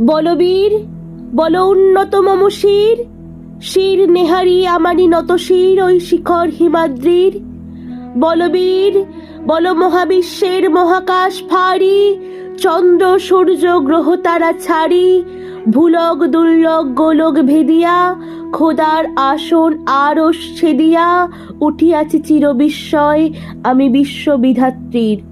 বলবীর, বল উন্নত মম শির শির নেহারি আমারি নত শির, ওই শিখর হিমাদ্রির। বলবীর, বল মহাবিশ্বের মহাকাশ ফাড়ি চন্দ্র, সূর্য, গ্রহ, তারা ছাড়ি, ভুলক, দুর্লক, গোলক ভেদিয়া, খোদার আসন আরস ছেদিয়া, উঠিয়াছি চির বিস্ময় আমি বিশ্ববিধাত্রীর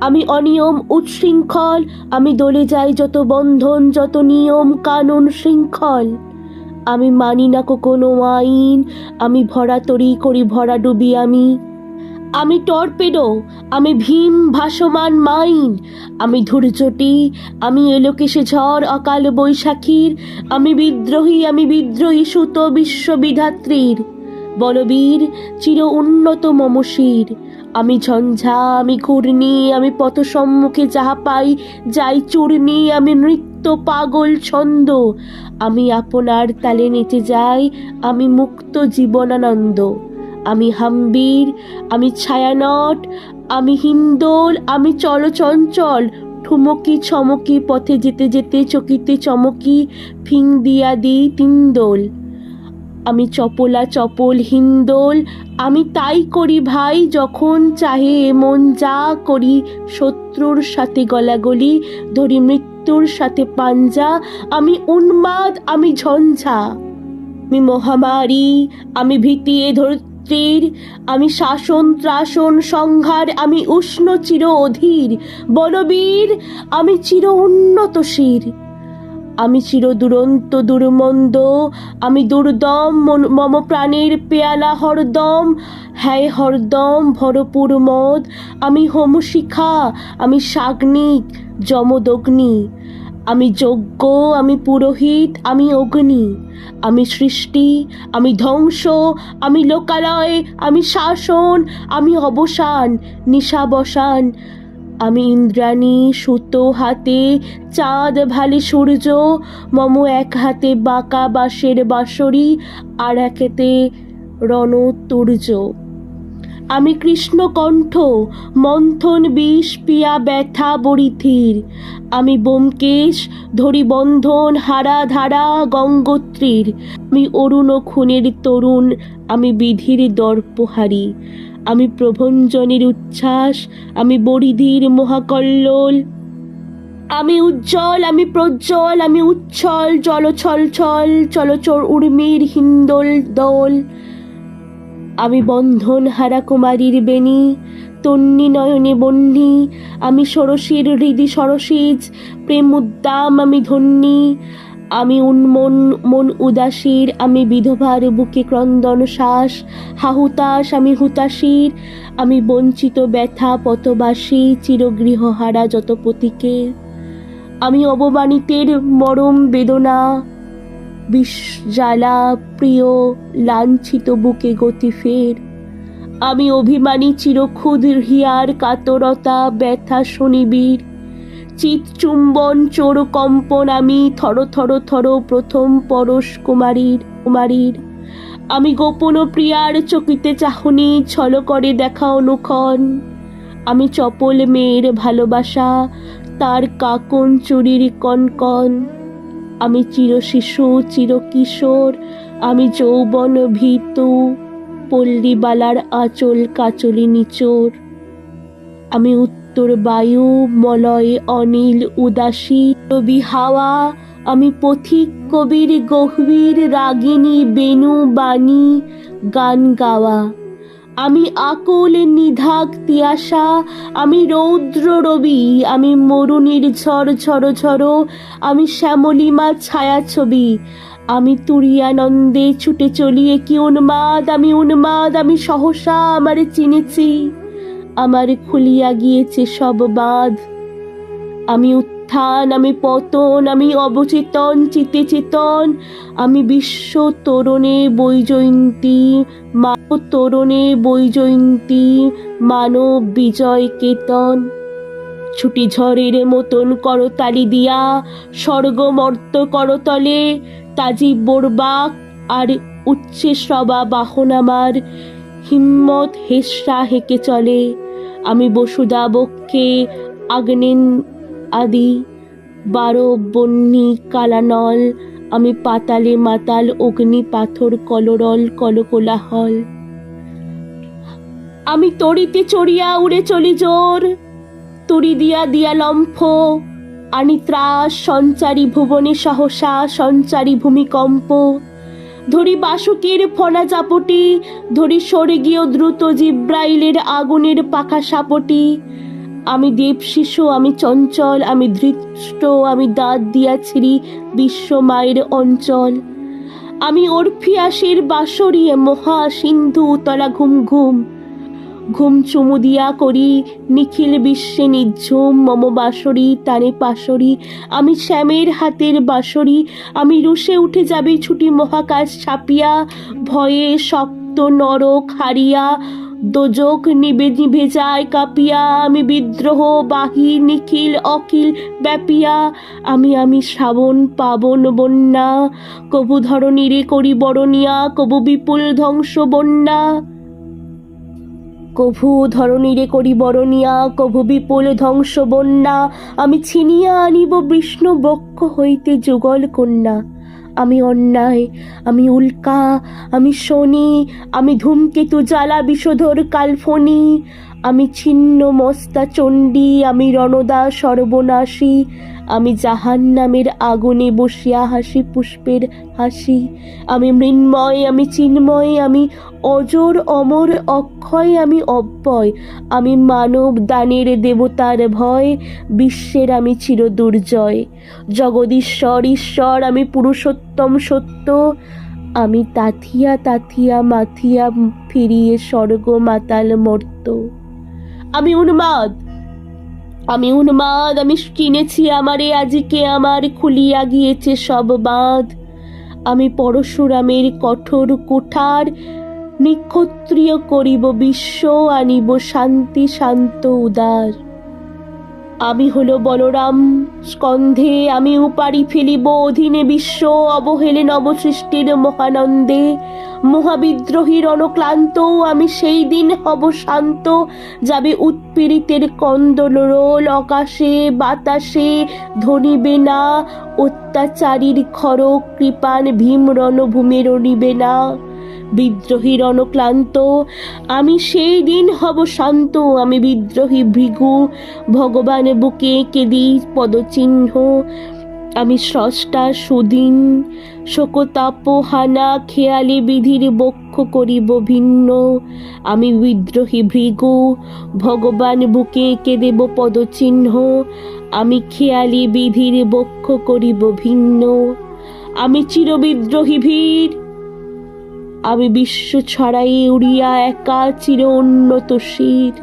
আমি অনিয়ম উচ্ছৃঙ্খল আমি দলে যাই যত বন্ধন, যত নিয়ম, কানুন, শৃঙ্খল। আমি মানি না কোনো আইন। আমি ভরা তরি করি, ভরা ডুবি আমি। আমি টর্পেডো। আমি ভীম, ভাসমান, মাইন। আমি ধৈর্যটি আমি এলোকেশে ঝড়, অকাল বৈশাখীর। আমি বিদ্রোহী আমি বিদ্রোহী সুত বিশ্ববিধাত্রীর বলবীর, চির উন্নত মমশির। আমি ঝঞ্ঝা, আমি ঘূর্ণি, আমি পথ সম্মুখে যাহা পাই, যাই চূর্ণি, আমি নৃত্য, পাগল, ছন্দ। আমি আপনার তালে নেচে যাই, আমি মুক্ত জীবনানন্দ। আমি হাম্বির, আমি ছায়ানট, আমি হিন্দোল, আমি চলচঞ্চল। ঠুমকি ছমকি পথে যেতে যেতে চকিতে চমকি, ফিং দিয়া দিই তিনদোল আমি চপলা চপল হিন্দোল, আমি তাই করি ভাই যখন চাহে এমন যা করি শত্রুর সাথে গলাগলি, ধরি মৃত্যুর সাথে পাঞ্জা, আমি উন্মাদ, আমি ঝঞ্ঝা। আমি মহামারী, আমি ভীতি এ ধরিত্রীর, আমি শাসন ত্রাসন সংহার, আমি উষ্ণ চির অধীর, বলবীর, আমি চির উন্নত শির আমি চির দুরন্ত দুর্মন্দ, আমি দুর্দম মম প্রাণের পেয়ালা হরদম। হ্যায় হরদম, ভরপুর মদ। আমি হোমশিখা, আমি সাগ্নিক, যমদগ্নি। আমি যজ্ঞ, আমি পুরোহিত, আমি অগ্নি। আমি সৃষ্টি, আমি ধ্বংস, আমি লোকালয়, আমি শাসন, আমি অবসান, নিশাবসান। আমি ইন্দ্রাণী, সুতো হাতে, চাঁদ, ভালে, সূর্য, মম এক হাতে বাঁকা বাঁশের বাঁশরি আর একেতে রণতুর্য। আমি কৃষ্ণকণ্ঠ, মন্থন, বিষ, পিয়া, ব্যথা বরিথির আমি বোমকেশ, ধরি বন্ধন, হারা ধারা, গঙ্গোত্রীর। আমি অরুণ খুনের তরুণ, আমি বিধির দর্পহারি। আমি প্রভঞ্জনের উচ্ছ্বাস, আমি বরিধির মহাকল্লোল। আমি উজ্জ্বল, আমি প্রজ্জ্বল, আমি উচ্ছল, জল ছল চলচর উর্মির হিন্দোল দোল। আমি বন্ধন হারা কুমারীর বেণী, তন্নি নয়নে বন্যি আমি সরসীর হৃদি সরসীজ প্রেম উদ্দাম আমি ধন্যী। আমি উন্মন, মন উদাসীর, আমি বিধবার বুকে ক্রন্দন শ্বাস হাহুতাস আমি হুতাশীর, আমি বঞ্চিত ব্যথা, পথবাসী চিরগৃহহারা যত পতিকে। আমি অবমানিতের মরম বেদনা বিষ জ্বালা প্রিয়, লাঞ্ছিত বুকে গতি ফের। আমি অভিমানী চিরক্ষুদ হিয়ার, কাতরতা, ব্যথা, শনিবীর। চিত চুম্বন চোর কম্পন আমি থর থর থর প্রথম পরশ কুমারীর কুমারীর। আমি গোপন প্রিয়ার চকিতে চাহনি ছল করে দেখা অনুক্ষণ আমি চপল মেয়ের ভালোবাসা, তার কাকন চুরির কনকন। আমি চির শিশু, চির কিশোর, আমি যৌবন ভীতু, পল্লীবালার আঁচল কাচলি নিচোর। আমি উত্তর বায়ু মলয় অনিল উদাসী, রবি হাওয়া। আমি পথিক কবির গভীর রাগিনী বেনু বাণী গান গাওয়া। আমি আকুল নিধাক তিয়াসা। আমি রৌদ্র রবি। আমি মরুনির ঝড় ঝড় ঝড়। আমি শ্যামলিমা ছায়া ছবি আমি তুরিয়ানন্দে ছুটে চলিয়ে কি উন্মাদ। আমি উন্মাদ। আমি সহসা আমারে চিনেছি। আমার খুলিয়া গিয়েছে সব বাঁধ। আমি উত্থান, আমি পতন, আমি অবচেতন, চিতে চেতন। আমি বিশ্ব তরুণে বৈজয়ন্তী, মানব তরুণে বৈজয়ন্তী, মানব বিজয় কেতন। ছুটি ঝড়ের মতন করতালি দিয়া স্বর্গমর্ত করতলে, তাজি বোরবাক আর উচ্চে শ্রবা বাহন আমার। হিম্মত হেসরা হেঁকে চলে। আমি বসুদা বক্ষে আগ্নেন আদি, বারো বন্যি কালানল, আমি পাতালে মাতাল, অগ্নি, পাথর, কলরল, কলকোলাহল। আমি তরিতে চড়িয়া উড়ে চলি জোর তরি দিয়া দিয়া লম্ফ আনি ত্রাস সঞ্চারী ভুবনে সহসা, সঞ্চারী ভূমিকম্প। ধরি বাসুকের ফনা চাপটি ধরি স্বর্গীয় দ্রুত জিব্রাইলের আগুনের পাখা সাপটি। আমি দেব শিশু আমি চঞ্চল, আমি ধৃষ্ট, আমি দাঁত দিয়া ছিড়ি বিশ্ব মায়ের অঞ্চল। আমি অর্ফিয়াসের বাসরিয়ে মহা সিন্ধু তলা ঘুম ঘুম ঘুম চুমু দিয়া করি, নিখিল বিশ্বে নিঝুম মম বাসরি টানে পাশরি। আমি শ্যামের হাতের বাসরি আমি রুষে উঠে যাবে ছুটি মহাকাশ ছাপিয়া, ভয়ে শক্ত নরক হারিয়া, দোজক নিবে নিভে যায় কাঁপিয়া। আমি বিদ্রোহ, বাহি, নিখিল, অখিল ব্যাপিয়া। আমি আমি শ্রাবণ, পাবন, বন্যা। কবু ধরণীরে করি বরণিয়া কবু বিপুল ধ্বংস বন্যা। কভু ধরণীরে করি বরণিয়া, কভু বিপুল ধ্বংস বন্যা। আমি ছিনিয়া আনিব বিষ্ণু বক্ষ হইতে যুগল কন্যা। আমি অন্যায়, আমি উল্কা, আমি শনি, আমি ধূমকেতু, জ্বালা, বিষধর কালফনি আমি ছিন্ন মস্তা চণ্ডী, আমি রণদা সর্বনাশী, আমি জাহান নামের আগুনে বসিয়া হাসি, পুষ্পের হাসি। আমি মৃন্ময়, আমি চিন্ময়, আমি অজর, অমর, অক্ষয়, আমি অব্যয়। আমি মানব দানের দেবতার ভয়, বিশ্বের আমি চির দুর্জয় জগদীশ্বর, ঈশ্বর, আমি পুরুষোত্তম সত্য। আমি তাথিয়া তাথিয়া মাথিয়া ফিরিয়ে স্বর্গ মাতাল মর্ত আমি উন্মাদ। আমি উন্মাদ, আমি কিনেছি আমারে, আজিকে আমার খুলিয়া গিয়েছে সব বাঁধ। আমি পরশুরামের কঠোর কুঠার, নিক্ষত্রিয় করিব বিশ্ব, আনিব শান্তি শান্ত উদার। আমি হলো বলরাম। স্কন্ধে আমি উপারি ফেলিব অধীনে বিশ্ব অবহেলে নবসৃষ্টির মহানন্দে। মহাবিদ্রোহীর অনক্লান্ত আমি সেই দিন হব শান্ত। যাবে উৎপীড়িতের কন্দল রোল, আকাশে বাতাসে ধনিবে না। অত্যাচারীর খর কৃপান ভীম রণভূমে রণিবে না। বিদ্রোহীর রণক্লান্ত, আমি সেই দিন হব শান্ত, আমি বিদ্রোহী ভৃগু, ভগবান বুকে কেদি পদচিহ্ন, আমি স্রষ্টা সুদিন শোকতাপ হানা খেয়ালি বিধির বক্ষ করিব ভিন্ন, আমি বিদ্রোহী ভৃগু, ভগবান বুকে এঁকে দেব পদচিহ্ন, আমি খেয়ালি বিধির বক্ষ করিব ভিন্ন, আমি চিরবিদ্রোহী ভীর আমি বিশ্ব ছড়াই উড়িয়া একা চির উন্নত শির